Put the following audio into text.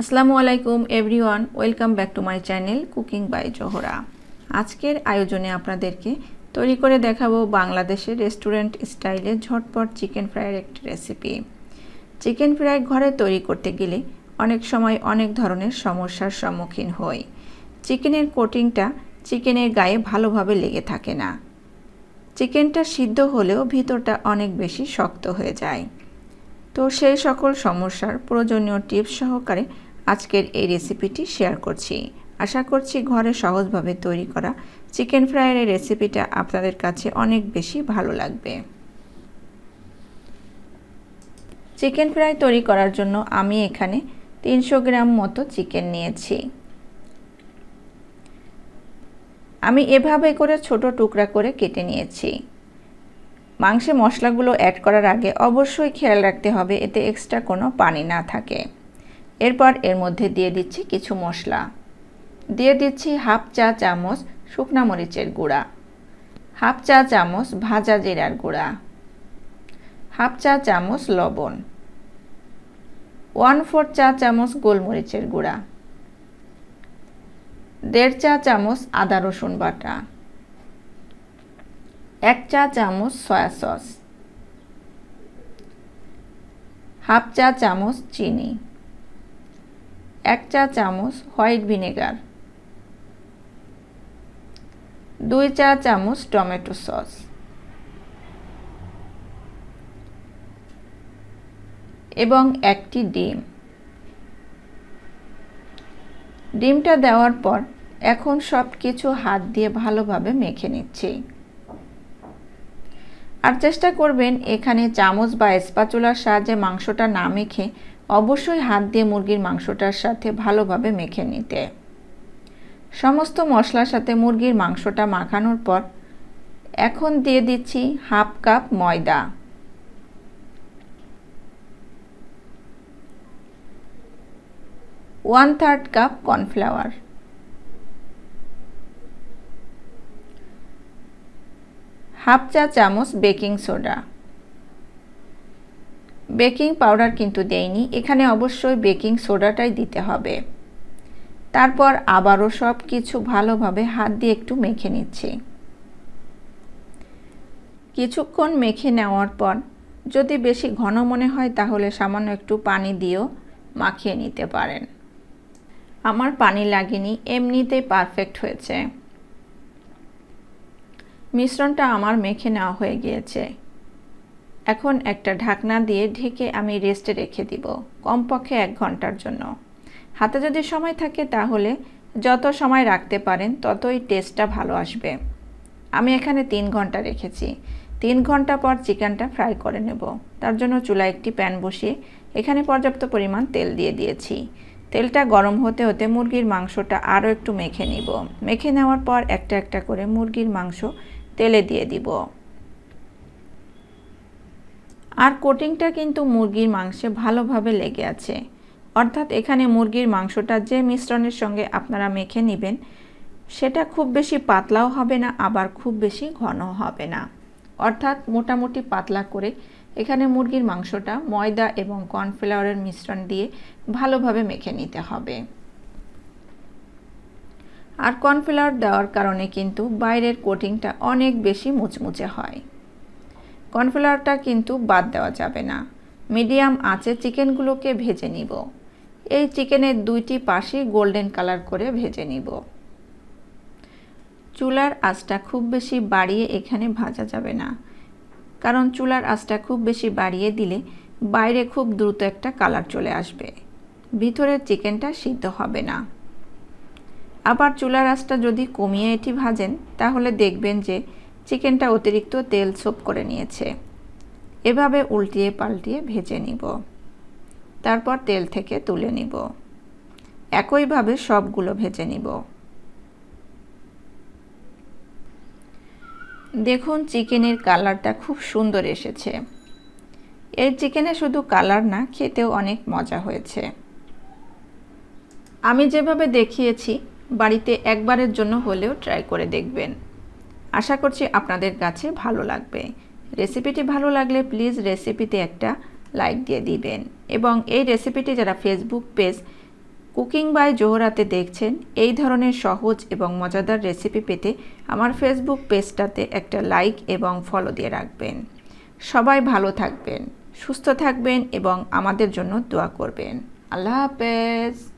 আসসালামু আলাইকুম everyone welcome back to my channel cooking by Zohra আজকের আয়োজনে আপনাদেরকে তৈরি করে দেখাবো বাংলাদেশের রেস্টুরেন্ট স্টাইলে ঝটপট চিকেন ফ্রাইয়ের একটি রেসিপি চিকেন ফ্রাই ঘরে তৈরি করতে গেলে অনেক সময় অনেক ধরনের সমস্যার সম্মুখীন হই। চিকেনের কোটিংটা চিকেনের গায়ে ভালোভাবে লেগে থাকে না। চিকেনটা সিদ্ধ হলেও ভিতরটা অনেক বেশি শক্ত হয়ে যায়। তো সেই সকল সমস্যার প্রয়োজনীয় টিপস সহকারে আজকের এই রেসিপিটি শেয়ার করছি। আশা করছি ঘরে সহজভাবে তৈরি করা চিকেন ফ্রাইয়ের এই রেসিপিটা আপনাদের কাছে অনেক বেশি ভালো লাগবে। চিকেন ফ্রাই তৈরি করার জন্য আমি এখানে তিনশো গ্রাম মতো চিকেন নিয়েছি। আমি এভাবে করে ছোট টুকরা করে কেটে নিয়েছি। মাংসে মশলাগুলো অ্যাড করার আগে অবশ্যই খেয়াল রাখতে হবে, এতে এক্সট্রা কোনো পানি না থাকে। এরপর এর মধ্যে দিয়ে দিচ্ছি কিছু মশলা। দিয়ে দিচ্ছি হাফ চা চামচ শুকনা মরিচের গুঁড়া, হাফ চা চামচ ভাজা জিরার গুঁড়া, হাফ চা চামচ লবণ, ওয়ান ফোর চা চামচ গোলমরিচের গুঁড়া, দেড় চা চামচ আদা রসুন বাটা, এক চা চামচ সয়া সস, হাফ চা চামচ চিনি। এক চা চামচ হোয়াইট ভিনেগার। দুই চা চামচ টমেটো সস। এবং একটি ডিম। ডিমটা দেওয়ার পর এখন সব কিছু হাত দিয়ে ভালোভাবে মেখে নিচ্ছি। আর চেষ্টা করবেন এখানে চামচ বা স্পাচুলার সাহায্যে মাংসটা না মেখে অবশ্যই হাত দিয়ে মুরগির মাংসটার সাথে ভালোভাবে মেখে নিতে। সমস্ত মশলার সাথে মুরগির মাংসটা মাখানোর পর এখন দিয়ে দিচ্ছি হাফ কাপ ময়দা। One third cup cornflour. Half চা চামচ বেকিং সোডা। বেকিং পাউডার কিন্তু দেইনি এখানে অবশ্যই বেকিং সোডাটাই দিতে হবে। তারপর আবারও সব কিছু ভালোভাবে হাত দিয়ে একটু মেখে নিচ্ছি। কিছুক্ষণ মেখে নেওয়ার পর যদি বেশি ঘন মনে হয় তাহলে সামান্য একটু পানি দিয়েও মাখিয়ে নিতে পারেন। আমার পানি লাগেনি, এমনিতেই পারফেক্ট হয়েছে। মিশ্রণটা আমার মেখে নেওয়া হয়ে গিয়েছে। এখন একটা ঢাকনা দিয়ে ঢেকে আমি রেস্টে রেখে দিব, কমপক্ষে এক ঘণ্টার জন্য। হাতে যদি সময় থাকে তাহলে যত সময় রাখতে পারেন ততই টেস্টটা ভালো আসবে। আমি এখানে তিন ঘণ্টা রেখেছি। তিন ঘণ্টা পর চিকেনটা ফ্রাই করে নেব। তার জন্য চুলায় একটি প্যান বসিয়ে এখানে পর্যাপ্ত পরিমাণ তেল দিয়ে দিয়েছি। তেলটা গরম হতে হতে মুরগির মাংসটা আরও একটু মেখে নিব। মেখে নেওয়ার পর একটা একটা করে মুরগির মাংস তেলে দিয়ে দিব। আর কোটিংটা কিন্তু মুরগির মাংসে ভালোভাবে লেগে আছে। অর্থাৎ এখানে মুরগির মাংসটা যে মিশ্রণের সঙ্গে আপনারা মেখে নেবেন, সেটা খুব বেশি পাতলাও হবে না, আবার খুব বেশি ঘন হবে না। অর্থাৎ মোটামুটি পাতলা করে এখানে মুরগির মাংসটা ময়দা এবং কর্নফ্লাওয়ারের মিশ্রণ দিয়ে ভালোভাবে মেখে নিতে হবে। আর কর্নফ্লাওয়ার দেওয়ার কারণে কিন্তু বাইরের কোটিংটা অনেক বেশি মুচমুচে হয়। কর্নফ্লাওয়ারটা কিন্তু বাদ দেওয়া যাবে না। মিডিয়াম আঁচে চিকেনগুলোকে ভেজে নিব। এই চিকেনের দুইটি পাশেই গোল্ডেন কালার করে ভেজে নিব। চুলার আঁচটা খুব বেশি বাড়িয়ে এখানে ভাজা যাবে না। কারণ চুলার আঁচটা খুব বেশি বাড়িয়ে দিলে বাইরে খুব দ্রুত একটা কালার চলে আসবে। ভিতরের চিকেনটা সিদ্ধ হবে না। আবার চুলার আঁচটা যদি কমিয়ে এটি ভাজেন, তাহলে দেখবেন যে চিকেনটা অতিরিক্ত তেল সোপ করে নিয়েছে। এভাবে উল্টিয়ে পাল্টিয়ে ভেজে নিব। তারপর তেল থেকে তুলে নিব। একইভাবে সবগুলো ভেজে নিব। দেখুন, চিকেনের কালারটা খুব সুন্দর এসেছে। এই চিকেনে শুধু কালার না, খেতেও অনেক মজা হয়েছে। আমি যেভাবে দেখিয়েছি, বাড়িতে একবারের জন্য হলেও ট্রাই করে দেখবেন। আশা করছি আপনাদের কাছে ভালো লাগবে। রেসিপিটি ভালো লাগলে প্লিজ রেসিপিতে একটা লাইক দিয়ে দিবেন। এবং এই রেসিপিটি যারা ফেসবুক পেজ কুকিং বাই জোহরাতে দেখছেন, এই ধরনের সহজ এবং মজাদার রেসিপি পেতে আমার ফেসবুক পেজটাতে একটা লাইক এবং ফলো দিয়ে রাখবেন। সবাই ভালো থাকবেন, সুস্থ থাকবেন এবং আমাদের জন্য দোয়া করবেন। আল্লাহ হাফেজ।